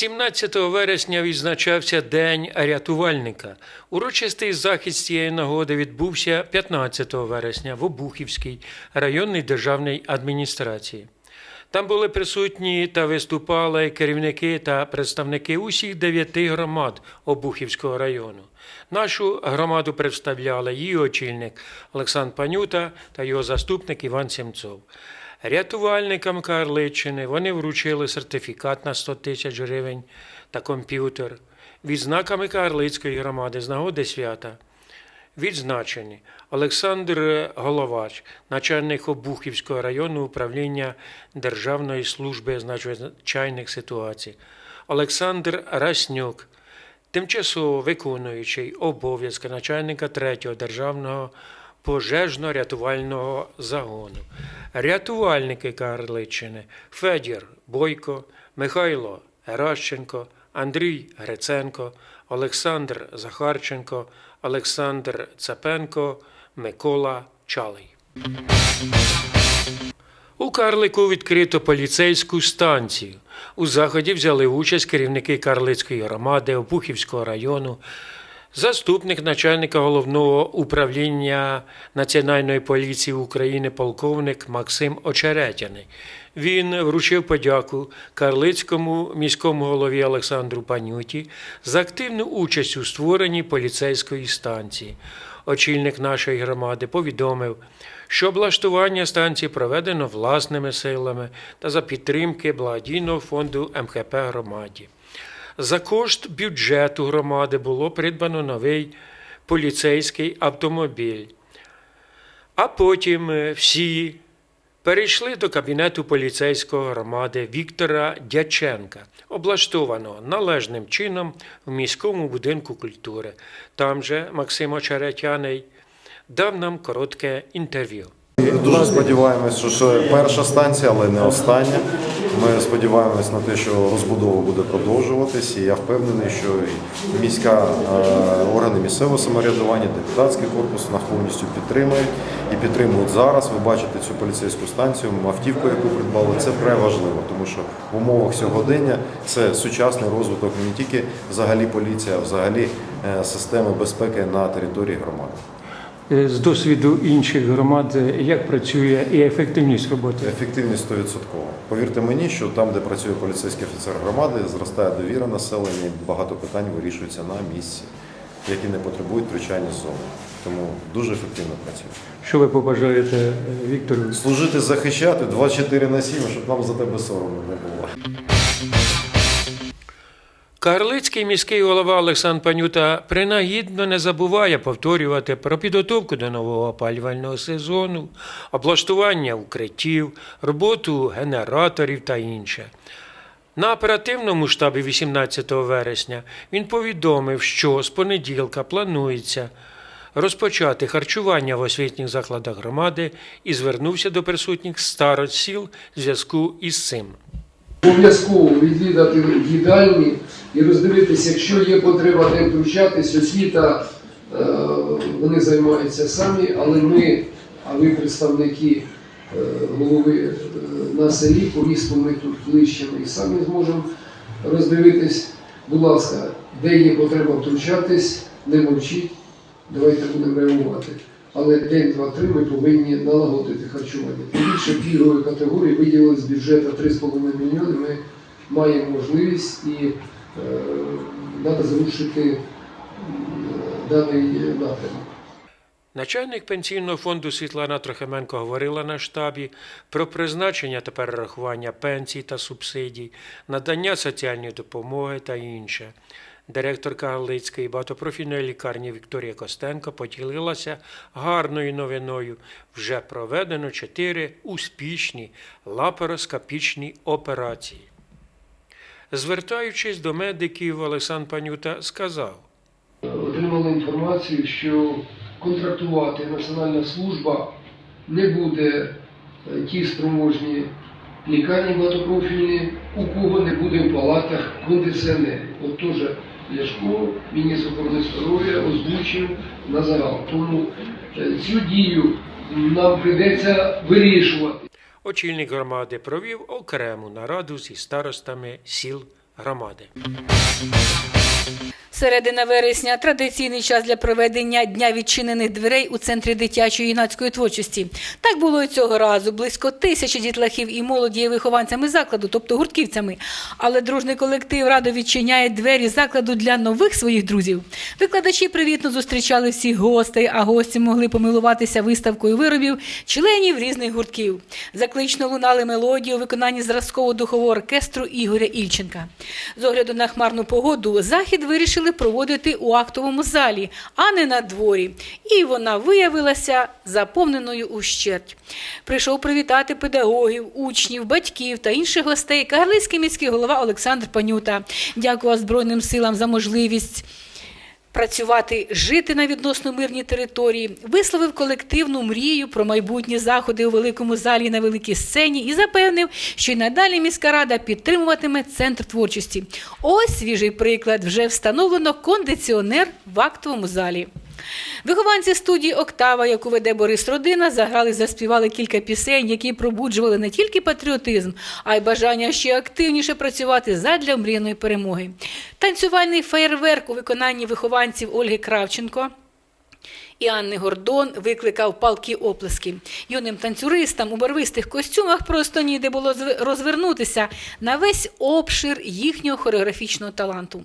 17 вересня відзначався День рятувальника. Урочистий захід з цієї нагоди відбувся 15 вересня в Обухівській районній державній адміністрації. Там були присутні та виступали керівники та представники усіх дев'яти громад Обухівського району. Нашу громаду представляли її очільник Олександр Панюта та його заступник Іван Сімцов. Рятувальникам Карличини вони вручили сертифікат на 100 тисяч гривень та комп'ютер. Відзнаками Карлицької громади з нагоди свята відзначені Олександр Головач, начальник Обухівського районного управління Державної служби з надзвичайних ситуацій, Олександр Раснюк, тимчасово виконуючий обов'язки начальника 3-го державного пожежно-рятувального загону, рятувальники Карличини Федір Бойко, Михайло Геращенко, Андрій Гриценко, Олександр Захарченко, Олександр Цепенко, Микола Чалий. У Карлику відкрито поліцейську станцію. У заході взяли участь керівники Карлицької громади, Обухівського району, заступник начальника головного управління Національної поліції України полковник Максим Очеретяний. Він вручив подяку Карлицькому міському голові Олександру Панюті за активну участь у створенні поліцейської станції. Очільник нашої громади повідомив, що облаштування станції проведено власними силами та за підтримки благодійного фонду МХП громаді. За кошт бюджету громади було придбано новий поліцейський автомобіль. А потім е, всі перейшли до кабінету поліцейського громади Віктора Дяченка, облаштованого належним чином в міському будинку культури. Там же Максим Очеретяний дав нам коротке інтерв'ю. Дуже сподіваємось, що перша станція, але не остання. Ми сподіваємось на те, що розбудова буде продовжуватись, і я впевнений, що міська е, органи місцевого самоврядування, депутатський корпус нас повністю підтримують і підтримують зараз. Ви бачите цю поліцейську станцію, автівку, яку придбали. Це вкрай важливо, тому що в умовах сьогодення це сучасний розвиток не тільки взагалі поліція, а взагалі е, системи безпеки на території громади. Е, З досвіду інших громад, е, як працює і ефективність роботи? Ефективність 100%. Повірте мені, що там, де працює поліцейський офіцер громади, зростає довіра населення, і багато питань вирішується на місці, які не потребують втручання з зони. Тому дуже ефективно працює. Що ви побажаєте е, Віктору? Служити, захищати 24 на 7, щоб нам за тебе соромно не було. Карлицький міський голова Олександр Панюта принагідно не забуває повторювати про підготовку до нового опалювального сезону, облаштування укриттів, роботу генераторів та інше. На оперативному штабі 18 вересня він повідомив, що з понеділка планується розпочати харчування в освітніх закладах громади і звернувся до присутніх старост сіл в зв'язку із цим. Обов'язково відвідати їдальні і роздивитися, якщо є потреба де втручатись, освіта, е, вони займаються самі, але ми, а ви представники е, голови е, на селі, по місту ми тут ближче, ми самі зможемо роздивитись. Будь ласка, де є потреба втручатись, не мовчіть, давайте будемо реагувати. Але день, два, три ми повинні налагодити харчування. Тим більше пільгової категорії виділили з бюджету 3,5 мільйони. Ми маємо можливість і треба зрушити даний напрямок. Начальник пенсійного фонду Світлана Трохименко говорила на штабі про призначення та перерахування пенсій та субсидій, надання соціальної допомоги та інше. Директорка Галицької багатопрофільної лікарні Вікторія Костенко поділилася гарною новиною. Вже проведено чотири успішні лапароскопічні операції. Звертаючись до медиків, Олександр Панюта сказав. Отримали інформацію, що контрактувати Національна служба не буде ті спроможні лікарні багатопрофільні, у кого не буде в палатах кондиціонерів. От теж Ляшко, міністр охорони здоров'я, озвучив на загал. Тому е, цю дію нам прийдеться вирішувати. Очільник громади провів окрему нараду зі старостами сіл громади. Середина вересня традиційний час для проведення дня відчинених дверей у центрі дитячої юнацької творчості. Так було і цього разу. Близько тисячі дітлахів і молоді є вихованцями закладу, тобто гуртківцями. Але дружний колектив радо відчиняє двері закладу для нових своїх друзів. Викладачі привітно зустрічали всіх гостей, а гості могли помилуватися виставкою виробів членів різних гуртків. Заклично лунали мелодії у виконанні зразково-духового оркестру Ігоря Ільченка. З огляду на хмарну погоду захід вирішили проводити у актовому залі, а не на дворі. І вона виявилася заповненою ущерть. Прийшов привітати педагогів, учнів, батьків та інших гостей Карлицький міський голова Олександр Панюта. Дякую Збройним силам за можливість працювати, жити на відносно мирній території, висловив колективну мрію про майбутні заходи у великому залі на великій сцені і запевнив, що й надалі міська рада підтримуватиме центр творчості. Ось свіжий приклад. Вже встановлено кондиціонер в актовому залі. Вихованці студії Октава, яку веде Борис Родина, заграли, заспівали кілька пісень, які пробуджували не тільки патріотизм, а й бажання ще активніше працювати задля мрійної перемоги. Танцювальний феєрверк у виконанні вихованців Ольги Кравченко. І Анни Гордон викликав палки оплески. Юним танцюристам у барвистих костюмах просто ніде було розвернутися на весь обшир їхнього хореографічного таланту.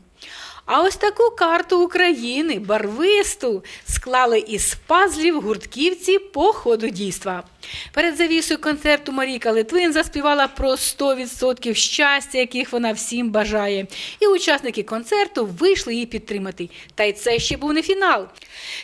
А ось таку карту України, барвисту, склали із пазлів гуртківці по ходу дійства. Перед завісою концерту Марійка Литвин заспівала про 100% щастя, яких вона всім бажає. І учасники концерту вийшли її підтримати. Та й це ще був не фінал.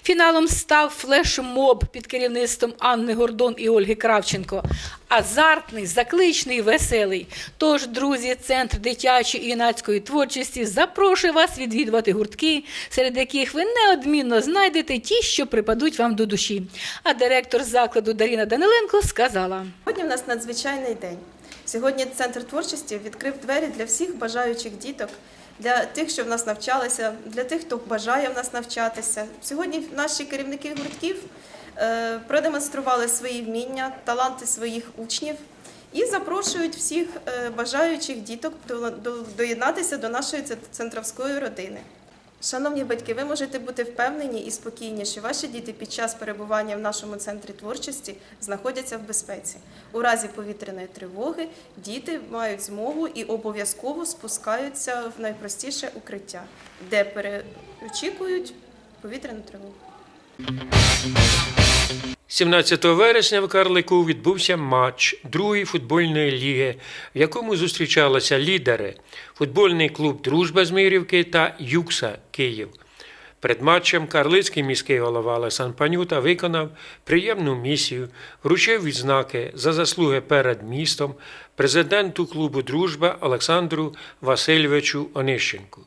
Фіналом став флешмоб під керівництвом Анни Гордон і Ольги Кравченко. Азартний, закличний, веселий. Тож, друзі, центр дитячої і юнацької творчості запрошує вас відвідувати гуртки, серед яких ви неодмінно знайдете ті, що припадуть вам до душі. А директор закладу Даріна Даниленко сказала. Сьогодні в нас надзвичайний день. Сьогодні центр творчості відкрив двері для всіх бажаючих діток, для тих, що в нас навчалися, для тих, хто бажає в нас навчатися. Сьогодні наші керівники гуртків е, продемонстрували свої вміння, таланти своїх учнів і запрошують всіх е, бажаючих діток до- до- доєднатися до нашої центровської родини. Шановні батьки, ви можете бути впевнені і спокійні, що ваші діти під час перебування в нашому центрі творчості знаходяться в безпеці. У разі повітряної тривоги діти мають змогу і обов'язково спускаються в найпростіше укриття, де переочікують повітряну тривогу. 17 вересня в Карлику відбувся матч другої футбольної ліги, в якому зустрічалися лідери футбольний клуб Дружба Змирівки та Юкса Київ. Перед матчем Карлицький міський голова Олександр Панюта виконав приємну місію, вручив відзнаки за заслуги перед містом президенту клубу Дружба Олександру Васильовичу Онищенку.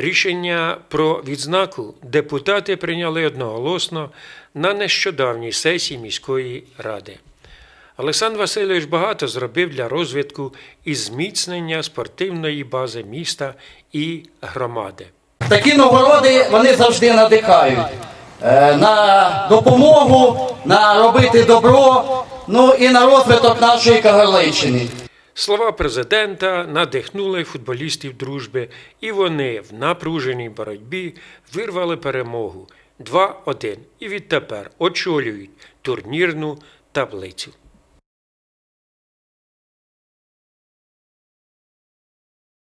Рішення про відзнаку депутати прийняли одноголосно на нещодавній сесії міської ради. Олександр Васильович багато зробив для розвитку і зміцнення спортивної бази міста і громади. Такі нагороди вони завжди надихають Е, на допомогу, на робити добро, ну і на розвиток нашої Кагарличини. Слова президента надихнули футболістів дружби, і вони в напруженій боротьбі вирвали перемогу 2-1 і відтепер очолюють турнірну таблицю.